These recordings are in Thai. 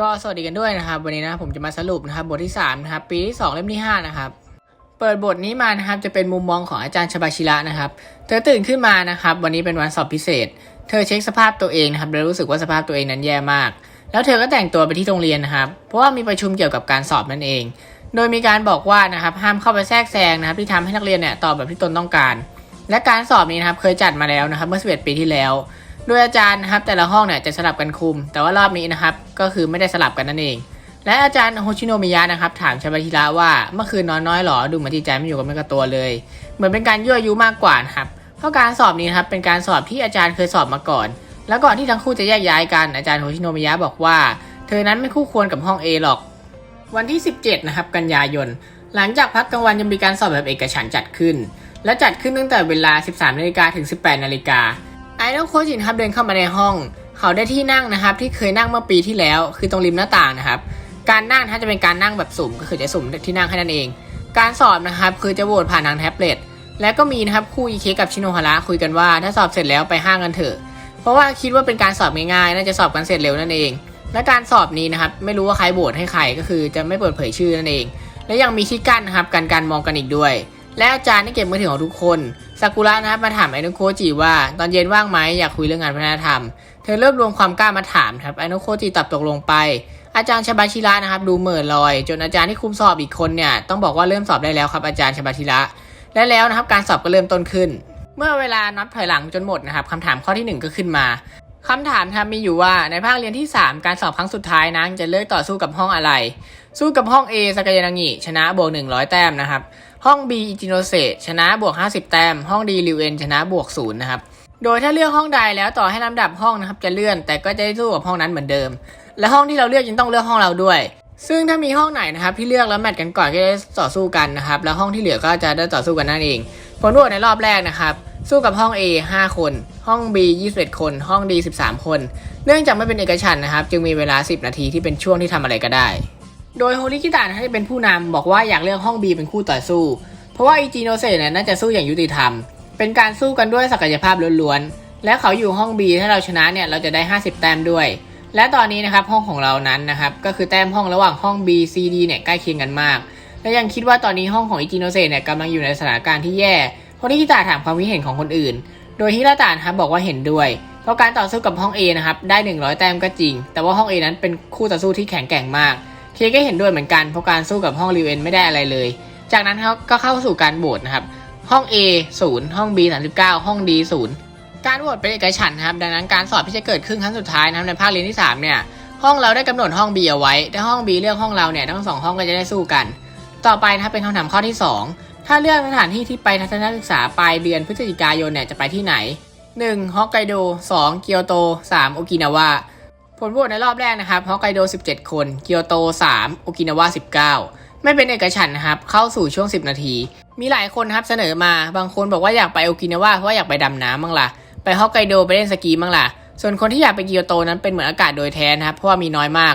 ก็สวัสดีกันด้วยนะครับ วันนี้นะผมจะมาสรุปนะครับบทที่3นะครับปีที่ 2 เล่มที่5นะครับเปิดบทนี้มานะครับจะเป็นมุมมองของอาจารย์ชบาชิระนะครับ เธอตื่นขึ้นมานะครับ วันนี้เป็นวันสอบพิเศษ เธอเช็คสภาพตัวเองนะครับแล้วรู้สึกว่าสภาพตัวเองนั้นแย่มาก แล้วเธอก็แต่งตัวไปที่โรงเรียนนะครับ เพราะว่ามีประชุมเกี่ยวกับการสอบนั่นเอง โดยมีการบอกว่านะครับห้ามเข้าไปแทรกแซงนะครับ ที่ทำให้นักเรียนเนี่ยตอบแบบที่ตนต้องการ และการสอบนี้นะครับเคยจัดมาแล้วนะครับ เมื่อ11ปีที่แล้ว โดยอาจารย์นะครับแต่ละห้องเนี่ยจะสลับกันคุม แต่ว่ารอบนี้นะครับก็คือไม่ได้สลับกันนั่นเอง และอาจารย์โฮชิโนมิยะนะครับถามชาบาชิระว่าเมื่อคืนนอนน้อยหรอดูเหมือนจิตใจไม่อยู่กับเนื้อกับตัวเลย เหมือนเป็นการยั่วยุมากกว่านะครับเพราะการสอบนี้นะครับเป็นการสอบที่อาจารย์เคยสอบมาก่อน แล้วก่อนที่ทั้งคู่จะแยกย้ายกันอาจารย์โฮชิโนมิยะบอกว่า เธอนั้นไม่คู่ควรกับห้อง A หรอก วันที่ 17นะครับกันยายนหลังจากพักกลางวันยังมีการสอบแบบเอกฉันจัดขึ้น และจัดขึ้นตั้งแต่เวลา 13นาฬิกาถึง 18นาฬิกา ไอดอลโคจินครับเดินเข้ามาในห้อง เขาได้ที่นั่งนะครับที่เคยนั่งเมื่อปีที่แล้ว คือตรงริมหน้าต่างนะครับ การนั่งถ้าจะเป็นการนั่งแบบสุ่มก็คือจะสุ่มที่นั่งแค่นั้นเอง การสอบนะครับคือจะโหวตผ่านทางแท็บเล็ต และก็มีนะครับคู่อีเคกับชิโนฮาระคุยกันว่าถ้าสอบเสร็จแล้วไปห้างกันเถอะ เพราะว่าคิดว่าเป็นการสอบง่ายๆ น่าจะสอบกันเสร็จเร็วนั่นเอง และการสอบนี้นะครับไม่รู้ว่าใครโหวตให้ใครก็คือจะไม่เปิดเผยชื่อนั่นเอง และยังมีที่กั้นนะครับกันการมองกันอีกด้วย และอาจารย์ได้เก็บมือถือของทุกคนซากุระนะครับมาถามไอโนโคจิว่า ตอนเย็นว่างไหมอยากคุยเรื่องงานวัฒนธรรม เธอเริ่มรวมความกล้ามาถามครับไอโนโคจิตอบตกลงไป อาจารย์ชบาชิระนะครับดูเหม่อลอย จนอาจารย์ที่คุมสอบอีกคนเนี่ยต้องบอกว่าเริ่มสอบได้แล้วครับอาจารย์ชบาชิระและแล้วนะครับการสอบก็เริ่มต้นขึ้น เมื่อเวลานับถอยหลังจนหมดนะครับคำถามข้อที่หนึ่งก็ขึ้นมา คำถามครับมีอยู่ว่าในภาคเรียนที่ 3 การสอบครั้งสุดท้ายนั้นจะเลือกต่อสู้กับห้องอะไร สู้กับห้อง A สกายานางิชนะบวก 100 แต้มนะครับ ห้อง B อิจิโนเซชนะบวก 50 แต้ม ห้อง D ริวเอนชนะบวก 0 นะครับ โดยถ้าเลือกห้องใดแล้วต่อให้ลำดับห้องนะครับจะเลื่อนแต่ก็จะได้สู้กับห้องนั้นเหมือนเดิม และห้องที่เราเลือกยังต้องเลือกห้องเราด้วย ซึ่งถ้ามีห้องไหนนะครับที่เลือกแล้วแมทกันก่อนก็จะต่อสู้กันนะครับแล้วห้องที่เหลือก็จะได้ต่อสู้กันนั่นเองผลโหวตในรอบแรกนะครับ สู้กับห้อง A 5 คน ห้อง B 21 คน ห้อง D 13 คน เนื่องจากไม่เป็นเอกฉันนะครับ จึงมีเวลา 10 นาทีที่เป็นช่วงที่ทำอะไรก็ได้ โดยโฮริกิตะนะที่เป็นผู้นำบอกว่าอยากเลือกห้อง B เป็นคู่ต่อสู้ เพราะว่าอิจิโนเซะเนี่ยน่าจะสู้อย่างยุติธรรม เป็นการสู้กันด้วยศักยภาพล้วนๆ และเขาอยู่ห้อง B ถ้าเราชนะเนี่ยเราจะได้ 50 แต้มด้วย และตอนนี้นะครับห้องของเรานั้นนะครับก็คือแต้มห้องระหว่างห้อง B C D เนี่ยใกล้เคียงกันมาก และยังคิดว่าตอนนี้ห้องของอิจิโนเซะเนี่ยกำลังอยู่ในสถานการณ์ที่แย่ โฮริกิตะถามความคิดเห็นของคนอื่น โดยฮิราตะนะครับบอกว่าเห็นด้วย เพราะการต่อสู้กับห้อง A นะครับได้ 100 แต้มก็จริง แต่ว่าห้อง A นั้นเป็นคู่ต่อสู้ที่แข็งแกร่งมากเคก็เห็นด้วยเหมือนกันเพราะการสู้กับห้องริวเอนไม่ได้อะไรเลย จากนั้นเขาก็เข้าสู่การโหวตนะครับห้อง A 0 ห้อง B 39 ห้อง D 0 การโหวตเป็นเอกฉันท์นครับดังนั้นการสอบที่จะเกิดขึ้นครั้งสุดท้ายนะครับในภาคเรียนที่ 3 เนี่ยห้องเราได้กำหนดห้อง B เอาไว้แต่ห้อง B เลือกห้องเราเนี่ยทั้งสองห้องก็จะได้สู้กัน ต่อไปนะครับเป็นคำถามข้อที่ 2 ถ้าเลือกสถานที่ที่ไปทัศนศึกษาปลายเดือนพฤศจิกายนเนี่ยจะไปที่ไหน 1. ฮอกไกโด 2. เกียวโต 3. โอกินาวาผลโหวตในรอบแรกนะครับฮอกไกโด 17 คน เกียวโต 3 โอกินาวา 19 ไม่เป็นเอกฉันนะครับ เข้าสู่ช่วง 10 นาที มีหลายคนครับเสนอมาบางคนบอกว่าอยากไปโอกินาวาเพราะว่าอยากไปดำน้ำบ้างล่ะ ไปฮอกไกโดไปเล่นสกีบ้างล่ะ ส่วนคนที่อยากไปเกียวโตนั้นเป็นเหมือนอากาศโดยแท้นะครับเพราะว่ามีน้อยมาก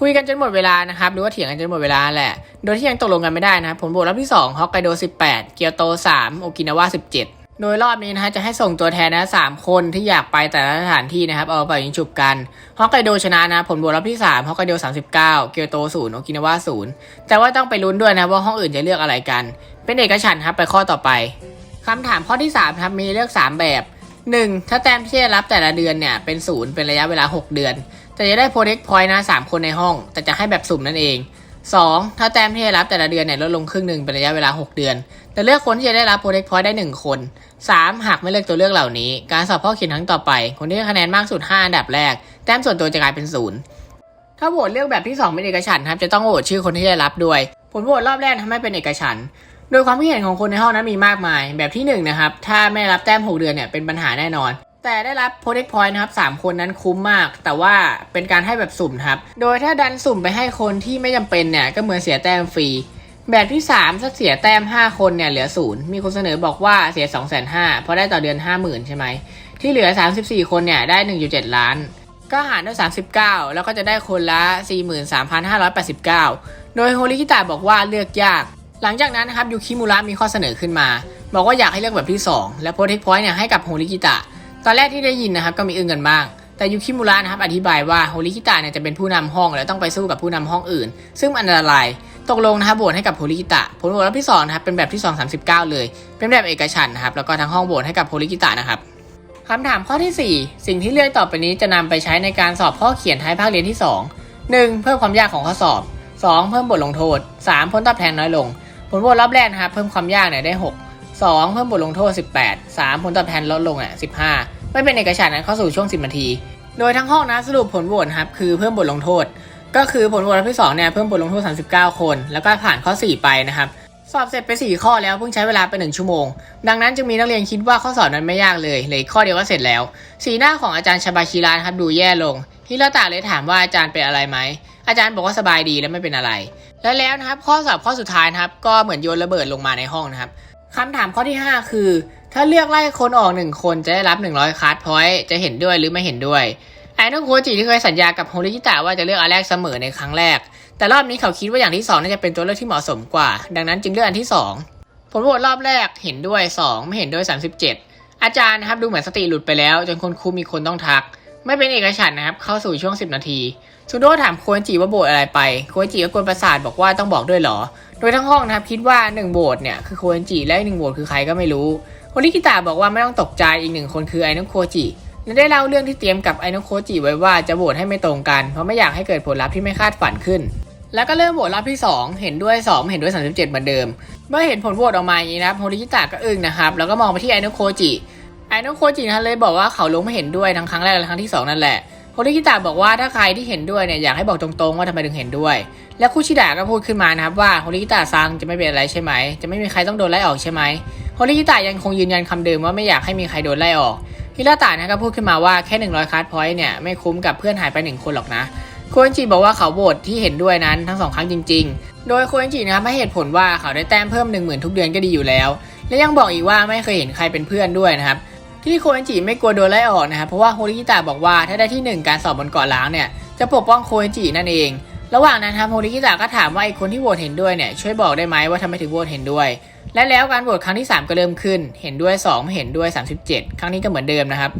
คุยกันจนหมดเวลานะครับหรือว่าเถียงกันจนหมดเวลาแหละ โดยที่ยังตกลงกันไม่ได้นะครับผลโหวตรอบที่2ฮอกไกโด 18 เกียวโต 3 โอกินาวา 17 โดยรอบนี้นะฮะจะให้ส่งตัวแทนนะสามคนที่อยากไปแต่ละสถานที่นะครับเอาไปยิงฉุบกันฮอกไกโดชนะนะผลบวกรอบที่3ฮอกไกโด 39 เกียวโต 0 โอกินาวา 0 แต่ว่าต้องไปลุ้นด้วยนะว่าห้องอื่นจะเลือกอะไรกัน เป็นเอกฉันท์ครับไปข้อต่อไปคำถามข้อที่3ครับมีเลือก 3 แบบ 1. ถ้าแต้มที่ได้รับแต่ละเดือนเนี่ยเป็นศูนย์เป็นระยะเวลา 6 เดือน แต่จะได้โปรเทคพอยต์นะสามคนในห้อง แต่จะให้แบบสุ่มนั่นเอง 2. ถ้าแต้มที่ได้รับแต่ละเดือนเนี่ยลดลงครึ่งหนึ่งเป็นระยะเวลา 6 เดือน แต่เลือกคนที่จะได้รับโปรเทคพอยต์ได้ 1 คน 3. หากไม่เลือกตัวเลือกเหล่านี้ การสอบข้อเขียนครั้งต่อไป คนที่ได้คะแนนมากสุด 5 อันดับแรก แต้มส่วนตัวจะกลายเป็นศูนย์ถ้าโหวตเลือกแบบที่ 2 เป็นเอกฉันครับจะต้องโหวตชื่อคนที่ได้รับด้วย ผลโหวตรอบแรกทำให้เป็นเอกฉันโดยความคิดเห็นของคนในห้องนั้นมีมากมาย แบบที่1นงนะครับถ้าไม่รับแต้ม 6 เดือนเนี่ยเป็นปัญหาแน่นอน แต่ได้รับ protect point นะครับ 3 คนนั้นคุ้มมาก แต่ว่าเป็นการให้แบบสุ่มครับ โดยถ้าดันสุ่มไปให้คนที่ไม่จำเป็นเนี่ย ก็เหมือนเสียแต้มฟรี แบบที่3ถ้าเสียแต้ม 5 คนเนี่ยเหลือศูนย์มีคนเสนอบอกว่าเสีย 2 5 0 0 0เพราะได้ต่อเดือน 50,000 ใช่ไหม ที่เหลือ 34 คนเนี่ยได้ 1.7 ล้าน ก็หารด้วย 39 แล้วก็จะได้คนละ 43,589 โดยโฮริคิตะบอกว่าเลือกยาก หลังจากนั้นนะครับยูคิมุระมีข้อเสนอขึ้นมา บอกว่าอยากให้เลือกแบบที่ 2 และโปรเทคพอยต์เนี่ยให้กับโฮริกิตะ ตอนแรกที่ได้ยินนะครับก็มีอึ้งกันบ้าง แต่ยูคิมุระนะครับอธิบายว่าโฮริคิตะเนี่ยจะเป็นผู้นำห้องแล้วต้องไปสู้กับผู้นำห้องอื่น ซึ่งอันตราย ตกลงนะครับโหวตให้กับโฮริคิตะผลโหวตรอบที่สองนะครับเป็นแบบที่ 2 39 เลย เป็นแบบเอกฉันนะครับแล้วก็ทั้งห้องโหวตให้กับโฮริคิตะนะครับคำถามข้อทีสี่ 4 สิ่งที่เลือกต่อไปนี้จะนำไปใช้ในการสอบข้อเขียนท้ายภาคเรียนที่ 2 1. เพิ่มความยากของข้อสอบ 2. เพิ่มบทลงโทษ 3. ผลตอบแทนน้อยลง ผลโหวตรอบแรกนะครับเพิ่มความยากเนี่ยได้ 6 2 เพิ่มบทลงโทษ 18 3 ผลตอบแทนลดลงอะ15 ไม่เป็นเอกฉันท์นะเข้าสู่ช่วง 10 นาที โดยทั้งห้องนะสรุปผลโหวตครับคือเพิ่มบทลงโทษ ก็คือผลโหวตรอบที่2เนี่ยเพิ่มบทลงโทษ 39 คน แล้วก็ผ่านข้อ 4 ไปนะครับสอบเสร็จไป 4 ข้อแล้วเพิ่งใช้เวลาไป 1 ชั่วโมง ดังนั้นจึงมีนักเรียนคิดว่าข้อสอบนั้นไม่ยากเลยเลยข้อเดียวก็เสร็จแล้ว สีหน้าของอาจารย์ชาบาชิระนครับดูแย่ลงฮิรตะเลยถามว่าอาจารย์เป็นอะไรไหมอาจารย์บอกว่าสบายดีและไม่เป็นอะไร และแล้วนะครับข้อสอบข้อสุดท้ายนะครับก็เหมือนโยนระเบิดลงมาในห้องนะครับ คำถามข้อที่ 5 คือ ถ้าเลือกไล่คนออก 1 คนจะได้รับ 100คาร์ดพอยต์จะเห็นด้วยหรือไม่เห็นด้วยไอ้นกโคจิที่เคยสัญญากับโฮริคิตะว่าจะเลือกอันแรกเสมอในครั้งแรก แต่รอบนี้เขาคิดว่าอย่างที่สองน่าจะเป็นตัวเลือกที่เหมาะสมกว่า ดังนั้นจึงเลือกอันที่สองผลโหวตรอบแรกเห็นด้วย 2 ไม่เห็นด้วย 37 อาจารย์นะครับดูเหมือนสติหลุดไปแล้ว จนคนครูมีคนต้องทัก ไม่เป็นเอกฉันนะครับ เข้าสู่ช่วง 10 นาทีซูโดถามโคเอนจิว่าโบสอะไรไปโคเอนจิก็กวนประสาทบอกว่าต้องบอกด้วยเหรอ โดยทั้งห้องนะครับคิดว่า 1 โบสเนี่ยคือโคเอนจิและอีกหนึ่งโบสคือใครก็ไม่รู้โฮริคิตะบอกว่าไม่ต้องตกใจอีกหนึ่งคนคือไอโนโคจิและได้เล่าเรื่องที่เตรียมกับไอโนโคจิไว้ว่าจะโบสให้ไม่ตรงกันเพราะไม่อยากให้เกิดผลลัพธ์ที่ไม่คาดฝันขึ้นแล้วก็เริ่มโหวตรอบที่ 2 เห็นด้วย 2 เห็นด้วย 37 เหมือนเดิม เมื่อเห็นผลโหวตออกมาอย่างนี้นะครับโฮริคิตะก็อึ้งนะครับ แล้วก็มองไปที่ไอโนโคจิ ไอโนโคจินะเลยบอกว่าเขาลงไม่เห็นด้วยทั้งครั้งแรกและครั้งที่ 2 นั่นแหละโฮริคิตะบอกว่าถ้าใครที่เห็นด้วยเนี่ยอยากให้บอกตรงๆว่าทำไมถึงเห็นด้วย และคุชิดะก็พูดขึ้นมานะครับว่าโฮริคิตะซังจะไม่เป็นอะไรใช่ไหม จะไม่มีใครต้องโดนไล่ออกใช่ไหมโฮริคิตะยังคงยืนยันคำเดิมว่าไม่อยากให้มีใครโดนไล่ออกฮิราตะนะก็พูดขึ้นมาว่าแค่ 100คาร์พอยต์เนี่ยไม่คุ้มกับเพื่อนหายไปหนึ่งคนหรอกนะโคเอนจิบอกว่าเขาโหวตที่เห็นด้วยนั้นทั้งสองครั้งจริง ๆ โดยโคเอนจินะครับให้เหตุผลว่าเขาได้แต้มเพิ่ม1 0,000ทุกเดือนก็ดีอยู่แล้ว และยังบอกอีกว่าไม่เคยเห็นใครเป็นเพื่อนด้วยนะครับ ที่โคเอนจิไม่กลัวโดนไล่ออกนะครับเพราะว่าโฮริคิตะบอกว่าถ้าได้ที่ 1 การสอบบนเกาะล้างเนี่ยจะปกป้องโคเอนจินั่นเอง ระหว่างนั้นครับโฮริคิตะก็ถามว่าไอ้คนที่โหวตเห็นด้วยเนี่ยช่วยบอกได้ไหมว่าทำไมถึงโหวตเห็นด้วย และแล้วการโหวตครั้งที่ 3 ก็เริ่มขึ้น เห็นด้วย 2 ไม่เห็นด้วย 37 ครั้งนี้ก็เหมือนเดิมนะครับ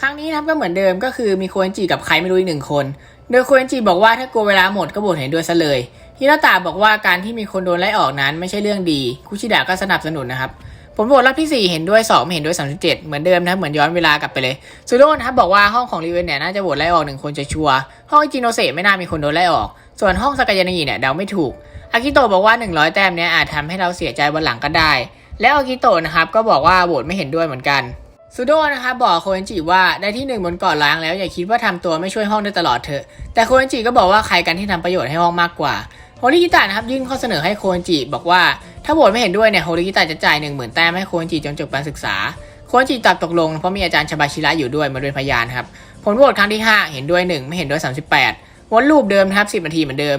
ครั้งนี้นะครับก็เหมือนเดิมก็คือมีโคเอนจิกับใครไม่รู้อีกหนึ่งคน โดยโคเอนจิบอกว่าถ้ากลัวเวลาหมดก็โหวตเห็นด้วยซะเลยฮิราตะบอกว่าการที่มีคนโดนไล่ออกนั้นไม่ใช่เรื่องดี คุชิดะก็สนับสนุนนะครับ ผลโหวตรอบที่ 4 เห็นด้วย 2 ไม่เห็นด้วย 37 เหมือนเดิมนะ เหมือนย้อนเวลากลับไปเลยซูโร่นะครับบอกว่าห้องของรีเวนเนี่ยน่าจะโหวตไล่ออกหนึ่งคนจะชัวร์ห้องจิโนเซไม่น่ามีคนโดนไล่ออก ส่วนห้องสกายานีเนี่ยเดาไม่ถูกอากิโตะบอกว่า 100 แต้มเนี้ยอาจทำให้เราเสียใจวันหลังก็ได้ แล้วอากิโตะนะครับก็บอกว่าโหวตไม่เห็นด้วยเหมือนกันซูโดนะครับบอกโคเอนจิว่าได้ที่หนึ่งบนเกาะล้างแล้วอย่าคิดว่าทำตัวไม่ช่วยห้องได้ตลอดเถอะ แต่โคเอนจิก็บอกว่าใครกันที่ทำประโยชน์ให้ห้องมากกว่าโฮริกิตะนะครับยื่นข้อเสนอให้โคเอนจิบอกว่า ถ้าโหวตไม่เห็นด้วยเนี่ยโฮริกิตะจะจ่ายหนึ่งหมื่นแต้มให้โคนจิจนจบการศึกษา โคนจิตอบตกลงเพราะมีอาจารย์ชบาชิระอยู่ด้วยมาเป็นพยานครับ ผลโหวตครั้งที่ 5 เห็นด้วย 1 ไม่เห็นด้วย 38วนลูปเดิมครับ 10 นาทีเหมือนเดิม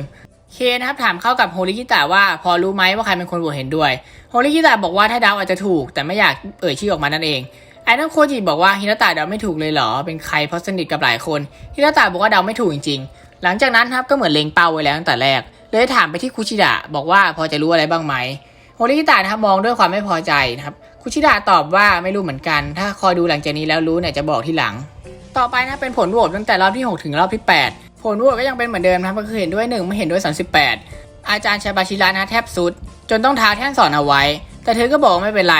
เคนครับถามเข้ากับโฮริกิตะว่าพอรู้ไหมว่าใครเป็นคนโหวตเห็นด้วย โฮริกิตะบอกว่าถ้าเดาอาจจะถูก แต่ไม่อยากเอ่ยชื่อออกมานั่นเองไอ้นักโคจิบอกว่าฮินาตะเดาไม่ถูกเลยเหรอ เป็นใครเพราะสนิทกับหลายคน ฮินาตะบอกว่าเดาไม่ถูกจริงๆ หลังจากนั้นครับก็เหมือนเล็งเป้าไว้แล้วตั้งแต่แรก เลยถามไปที่คุชิดะบอกว่าพอจะรู้อะไรบ้างไหม โฮริคิตะนะครับมองด้วยความไม่พอใจนะครับคุชิดะตอบว่าไม่รู้เหมือนกัน ถ้าคอยดูหลังจากนี้แล้วรู้เนี่ยจะบอกที่หลัง ต่อไปนะเป็นผลโหวตตั้งแต่รอบที่ 6 ถึงรอบที่ 8 ผลโหวตก็ยังเป็นเหมือนเดิมนะครับก็คือเห็นด้วย 1 ไม่เห็นด้วย 38 อาจารย์ชาบาชิระนะแทบสุด จนต้องท้าแท่นสอนเอาไว้ แต่เธอก็บอกไม่เป็นไร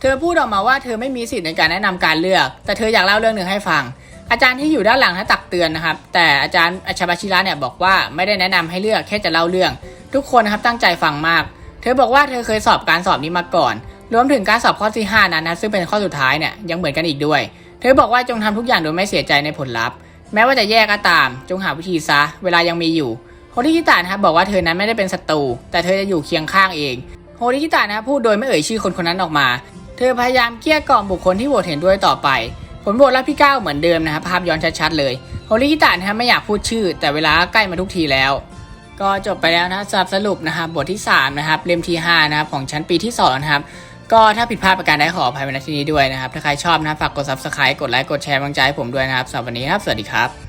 เธอพูดออกมาว่าเธอไม่มีสิทธิ์ในการแนะนำการเลือก แต่เธออยากเล่าเรื่องหนึ่งให้ฟัง อาจารย์ที่อยู่ด้านหลังนะตักเตือนนะครับ แต่อาจารย์อัชบาชิระเนี่ยบอกว่าไม่ได้แนะนำให้เลือกแค่จะเล่าเรื่อง ทุกคนนะครับตั้งใจฟังมาก เธอบอกว่าเธอเคยสอบการสอบนี้มาก่อน รวมถึงการสอบข้อที่ 5 นั้นนะซึ่งเป็นข้อสุดท้ายเนี่ยยังเหมือนกันอีกด้วย เธอบอกว่าจงทำทุกอย่างโดยไม่เสียใจในผลลัพธ์ แม้ว่าจะแย่ก็ตาม จงหาวิธีซะ เวลายังมีอยู่ โฮริคิตะนะครับบอกว่าเธอนั้นไม่ได้เป็นศัตรูแต่เธอจะอยู่เคียงข้างเอง โฮริคิตะนะพูดโดยไม่เอ่ยชื่อคนคนนั้นออกมา เธอพยายามเกลี้ยกล่อมบุคคลที่โหวตเห็นด้วยต่อไป ผลโหวตรอบที่9เหมือนเดิมนะครับภาพย้อนชัดๆเลย โฮริคิตะนะครับไม่อยากพูดชื่อ แต่เวลาใกล้มาทุกทีแล้ว ก็จบไปแล้วนะสำหรับสรุปนะครับบทที่ 3 นะครับเล่มที่ 5 นะครับของชั้นปีที่ 2 นะครับ ก็ถ้าผิดพลาดประการใดขออภัยในที่นี้ด้วยนะครับ ถ้าใครชอบนะครับฝากกด subscribe กดไลค์กดแชร์กำลังใจให้ผมด้วยนะครับสำหรับวันนี้ครับ สวัสดีครับ